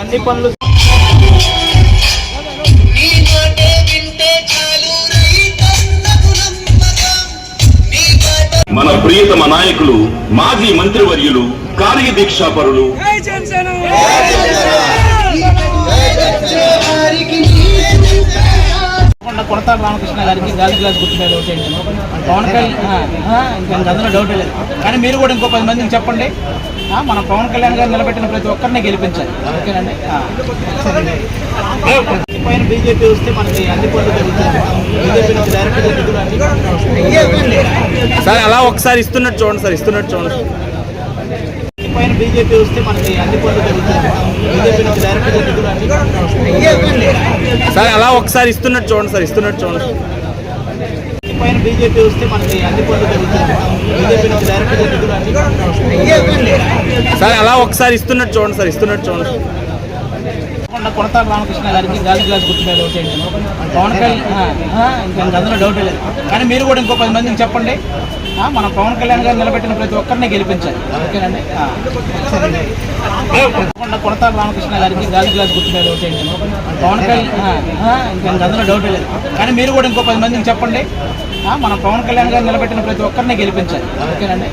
అన్ని పనులు మన ప్రియతమ నాయకులు మాజీ మంత్రివర్యులు కార్యదీక్షాపరులు. కొడతా రామకృష్ణ గారికి గాలి గ్లాస్ గుర్తు మీద పవన్ కళ్యాణ్ ఇంకా అందులో డౌట్ లేదు. కానీ మీరు కూడా ఇంకో పది మందికి చెప్పండి. మనం పవన్ కళ్యాణ్ గారు నిలబెట్టిన ప్రతి ఒక్కరిని గెలిపించాలి. ఓకేనండి? పైన బీజేపీ వస్తే మనకి అన్ని పనులు జరుగుతాయి. బీజేపీ నుంచి సార్ అలా ఒకసారి ఇస్తున్నట్టు చూడండి సార్ ఇస్తున్నట్టు చూడండి. పైన బీజేపీ వస్తే మనకి అన్ని పనులు జరుగుతాయి. బీజేపీ నుంచి సార్ అలా ఒకసారి ఇస్తున్నట్టు చూడండి సార్ ఇస్తున్నట్టు చూడండి. పైన బీజేపీ వస్తే మనకి అన్ని పనులు జరుగుతాయి. బీజేపీ నుంచి అన్ని సార్ అలా ఒకసారి ఇస్తున్నట్టు చూడండి సార్ ఇస్తున్నట్టు చూడండి. కొడతా రామకృష్ణ గారికి గాలి గ్లాస్ గుర్తు మీద ఏంటి? పవన్ కళ్యాణ్ ఇంకా అందులో డౌట్ లేదు. కానీ మీరు కూడా ఇంకో పది మందికి చెప్పండి. మనం మన పవన్ కళ్యాణ్ గారు నిలబెట్టిన ప్రతి ఒక్కరిని గెలిపించాలి. ఓకేనండి? కొడతా రామకృష్ణ గారికి గాలి గ్లాస్ గుర్తు మీద ఏంటి? పవన్ కళ్యాణ్ ఇంకా అందులో డౌట్ లేదు. కానీ మీరు కూడా ఇంకో పది మందికి చెప్పండి. మనం మన పవన్ కళ్యాణ్ గారు నిలబెట్టిన ప్రతి ఒక్కరిని గెలిపించాలి. ఓకేనండి?